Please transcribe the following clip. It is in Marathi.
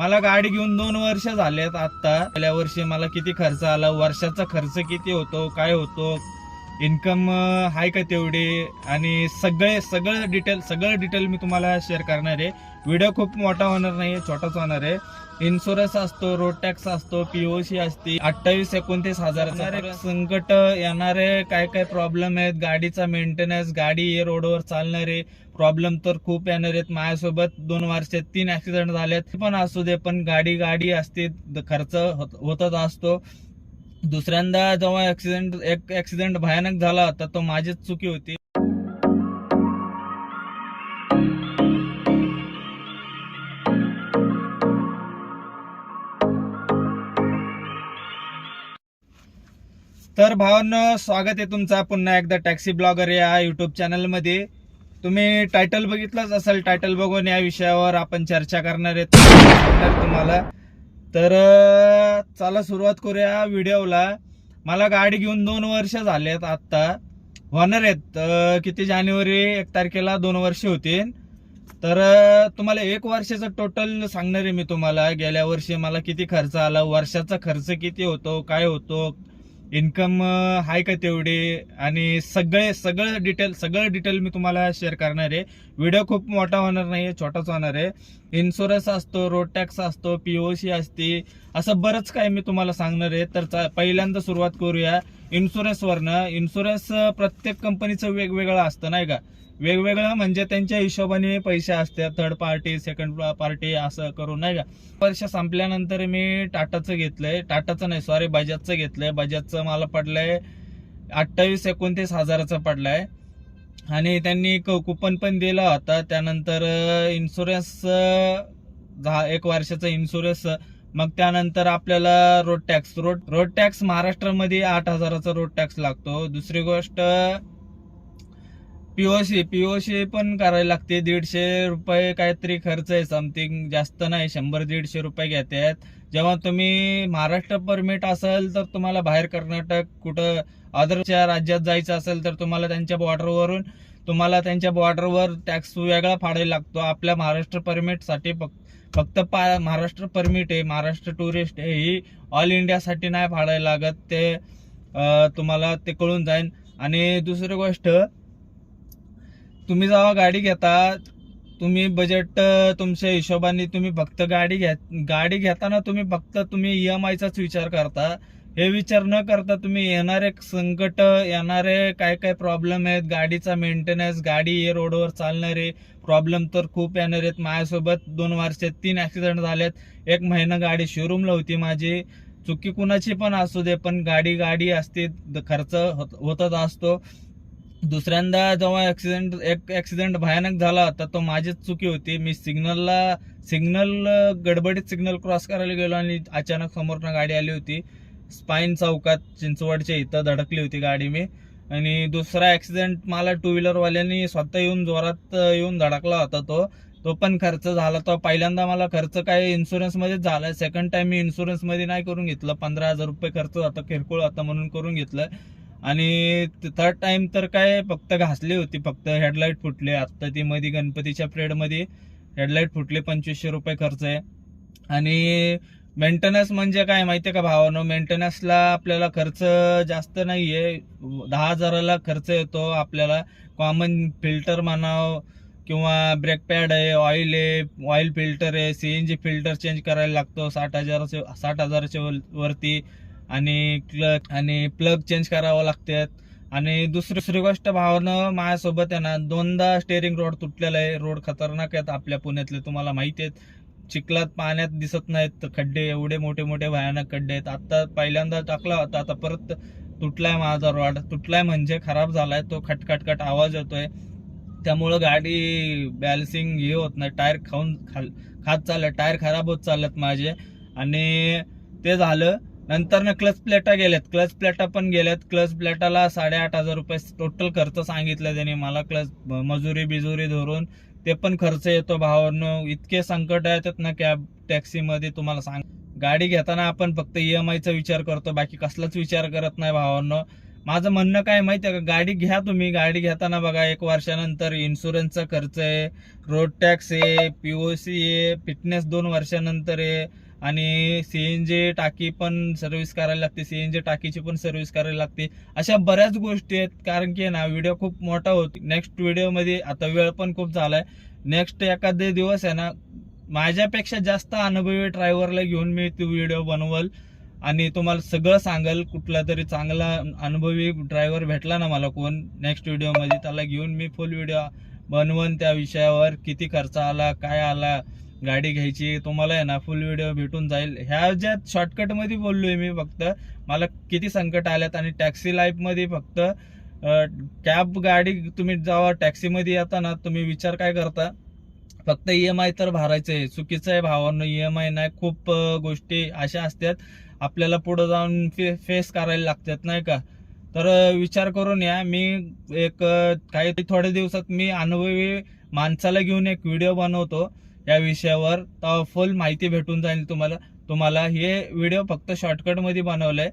मला गाडी घेऊन दोन वर्ष झालेत आता गेल्या वर्षी मला किती खर्च आला? वर्षाचा खर्च किती होतो? काय होतो? इन्कम आहे का तेवढी? आणि सगळे सगळं डिटेल सगळं डिटेल मी तुम्हाला शेअर करणार आहे. व्हिडिओ खूप मोठा होणार नाही छोटाच होणार आहे. इन्शुरन्स असतो रोड टॅक्स असतो पीओसी असते. अठ्ठावीस एकोणतीस हजार संकट येणारे काय काय प्रॉब्लेम आहेत? गाडीचा मेंटेनन्स गाडी रोडवर चालणारे प्रॉब्लेम तर खूप येणार आहेत. माझ्यासोबत दोन वर्षात तीन ऍक्सिडेंट झालेत. पण असू दे पण गाडी गाडी असते खर्च होत- होतच असतो. दुसऱ्यांदा जेव्हा ऍक्सिडेंट एक ऍक्सिडेंट भयानक झाला होता तो माझीच चुकी होती. तर भावांनो स्वागत आहे तुमचा. पुन्हा एकदा टॅक्सी ब्लॉगर या युट्यूब चॅनलमध्ये तुम्ही टायटल बघितलंच असेल टायटल बघून या विषयावर आपण चर्चा करणार आहे. तुम्हाला तर चला सुरुवात करूया व्हिडिओला. मला गाडी घेऊन दोन वर्ष झालेत आत्ता. होणार आहेत. किती जानेवारी एक तारखेला दोन वर्ष होतील. तर तुम्हाला एक वर्षाचं टोटल सांगणार आहे मी तुम्हाला. गेल्या वर्षी मला किती खर्च आला? वर्षाचा खर्च किती होतो? काय होतो? इन्कम आहे का तेवढी? आणि सगळे सगळं डिटेल सगळं डिटेल मी तुम्हाला शेअर करणार आहे. व्हिडिओ खूप मोठा होणार नाही छोटाच होणार आहे. इन्शुरन्स असतो रोड टॅक्स असतो पी ओ सी असते असं बरंच काय मी तुम्हाला सांगणार आहे. तर चा- पहिल्यांदा सुरुवात करूया. इन्शुरन्सवरनं इन्शुरन्स प्रत्येक कंपनीचं वेगवेगळं असतं नाही का? वेगवेगळं म्हणजे त्यांच्या हिशोबाने पैसे असतात. थर्ड पार्टी सेकंड पार्टी असं करून नाही का? वर्ष संपल्यानंतर मी टाटाचं घेतलंय. टाटाचं नाही सॉरी बजाजचं घेतलंय. बजाजचं मला पडलंय अठ्ठावीस एकोणतीस हजाराचं पडलाय. आणि त्यांनी कुपन पण दिला होता. त्यानंतर इन्शुरन्स एक वर्षाचा इन्शुरन्स मग त्यानंतर आपल्याला road tax road road tax महाराष्ट्रामध्ये आठ हजाराचा रोड टॅक्स लागतो. दुसरी गोष्ट पीओसी पीओसी पण करायला लागते. दीडशे रुपये काहीतरी खर्च आहे समथिंग जास्त नाही. शंभर दीडशे रुपये घेतात जेव्हा तुम्ही महाराष्ट्र परमिट असेल तर तुम्हाला बाहेर कर्नाटक कुठं अदरच्या राज्यात जायचं असेल तर तुम्हाला त्यांच्या बॉर्डरवरून तुम्हाला त्यांच्या बॉर्डरवर टॅक्स वेगळा फाडायला लागतो. आपल्या महाराष्ट्र परमिटसाठी फक्त फक्त पा महाराष्ट्र परमिट आहे. महाराष्ट्र टुरिस्ट आहे ही. ऑल इंडियासाठी नाही फाडायला लागत. ते तुम्हाला ते कळून जाईल आणि दुसरी गोष्ट तुम्ही जेव्हा गाडी घेता तुम्ही बजेट तुमच्या हिशोबाने तुम्ही फक्त गाडी घ्या गाडी घेताना तुम्ही फक्त तुम्ही ई एम आयचाच विचार करता. हे विचार न करता तुम्ही येणारे संकट येणारे काय काय प्रॉब्लेम आहेत गाडीचा मेंटेनन्स गाडी हे रोडवर चालणारे प्रॉब्लेम तर खूप येणार आहेत. माझ्यासोबत दोन वर्षात तीन ॲक्सिडेंट झालेत. एक महिना गाडी शोरूमला होती माझी. चुकी कुणाची पण असू दे पण गाडी गाडी असते द- खर्च होत- होतच असतो. दुसऱ्यांदा जेव्हा ऍक्सिडेंट एक ऍक्सिडेंट भयानक झाला होता तो माझीच चुकी होती. मी सिग्नलला सिग्नल गडबडीत सिग्नल क्रॉस करायला गेलो आणि अचानक समोरनं गाडी आली होती. स्पाईन चौकात चिंचवडच्या इथं धडकली होती गाडी मी. आणि दुसरा ऍक्सिडेंट मला टू व्हीलरवाल्यांनी स्वतः येऊन जोरात येऊन धडकला होता तो. तो पण खर्च झाला. तो पहिल्यांदा मला खर्च काय इन्शुरन्समध्येच झाला. सेकंड टाइम मी इन्शुरन्समध्ये नाही करून घेतलं. पंधरा हजार रुपये खर्च होता किरकोळ होता म्हणून करून घेतलं. आणि थर्ड टाइम तर काय फक्त घासली होती फक्त हेडलाईट फुटले. आता ती मध्ये गणपतीच्या पिरियड हेडलाईट फुटले पंचवीसशे रुपये खर्च आहे. आणि मेंटेनन्स म्हणजे काय माहितीये का भावानो? मेंटेनन्सला आपल्याला खर्च जास्त नाहीये. दहा हजाराला खर्च येतो आपल्याला. कॉमन फिल्टर म्हणाव किंवा ब्रेक पॅड आहे ऑइल आहे ऑइल फिल्टर आहे सीएनजी फिल्टर चेंज करायला लागतो. साठ हजाराचे साठ हजाराच्या वर- वरती. आणि क्लच आणि प्लग चेंज करावं लागतात. आणि दुसरी दुसरी गोष्ट भावानं माझ्यासोबत आहे ना दोनदा स्टेअरिंग रोड तुटलेला आहे. रोड खतरनाक आहेत आपल्या पुण्यातले तुम्हाला माहिती आहेत. चिखलात पाण्यात दिसत नाहीत खड्डे एवढे मोठे मोठे भयानक खड्डे आहेत. आत्ता पहिल्यांदा टाकला होता आता परत तुटलाय माझा रोड तुटलाय म्हणजे खराब झालाय तो खटखटखट आवाज येतोय. त्यामुळं गाडी बॅलन्सिंग हे होत नाही. टायर खाऊन खाल खात चाललं टायर खराब होत चालत माझे. आणि ते झालं नंतर ना क्लच प्लेटा गेल्यात. क्लच प्लेटा पण गेल्यात. क्लच प्लेटाला साडेआठ हजार रुपये टोटल खर्च सांगितलं त्यांनी मला. क्लच मजुरी बिजुरी धरून ते पण खर्च येतो भावानं इतके संकट येतात ना कॅब टॅक्सीमध्ये तुम्हाला सांग. गाडी घेताना आपण फक्त ई एम आयचा विचार करतो. बाकी कसलाच विचार करत नाही भावांनो माझं म्हणणं काय माहिती आहे का? गाडी घ्या तुम्ही. गाडी घेताना बघा एक वर्षानंतर इन्शुरन्सचा खर्च आहे. रोड टॅक्स आहे सी आहे फिटनेस दोन वर्षानंतर आहे. आणि सीएनजी टाकी पण सर्व्हिस करायला लागते सीएनजी टाकीची पण सर्व्हिस करायला लागते. अशा बऱ्याच गोष्टी आहेत कारण की ना व्हिडिओ खूप मोठा होतो. नेक्स्ट व्हिडिओमध्ये आता वेळ पण खूप झालाय. नेक्स्ट एखादे दिवस आहे ना माझ्यापेक्षा जास्त अनुभवी ड्रायव्हरला घेऊन मी तो व्हिडिओ बनवल. आणि तुम्हाला सगळं सांगल कुठला तरी चांगला अनुभवी ड्रायव्हर भेटला ना मला कोण नेक्स्ट व्हिडिओमध्ये त्याला घेऊन मी फुल व्हिडिओ बनवन त्या विषयावर किती खर्च आला काय आला. गाडी घ्यायची तुम्हाला आहे ना फुल व्हिडिओ भेटून जाईल. ह्या ज्या शॉर्टकटमध्ये बोललोय मी फक्त मला किती संकट आल्यात आणि टॅक्सी लाईफमध्ये फक्त कॅब गाडी तुम्ही जेव्हा टॅक्सीमध्ये येता ना तुम्ही विचार काय करता? फक्त ई एम आय तर भरायचं आहे. चुकीचं आहे भावांनो ई एम आय नाही. खूप गोष्टी अशा असतात. आपल्याला पुढे जाऊन फे फेस करायला लागतात नाही का? तर विचार करून या. मी एक काही थोड्या दिवसात मी अनुभवी माणसाला घेऊन एक व्हिडिओ बनवतो. या विषयावर फुल माहिती भेटून जाईल तुम्हाला. तुम्हाला हे व्हिडिओ फक्त शॉर्टकटमध्ये बनवलं आहे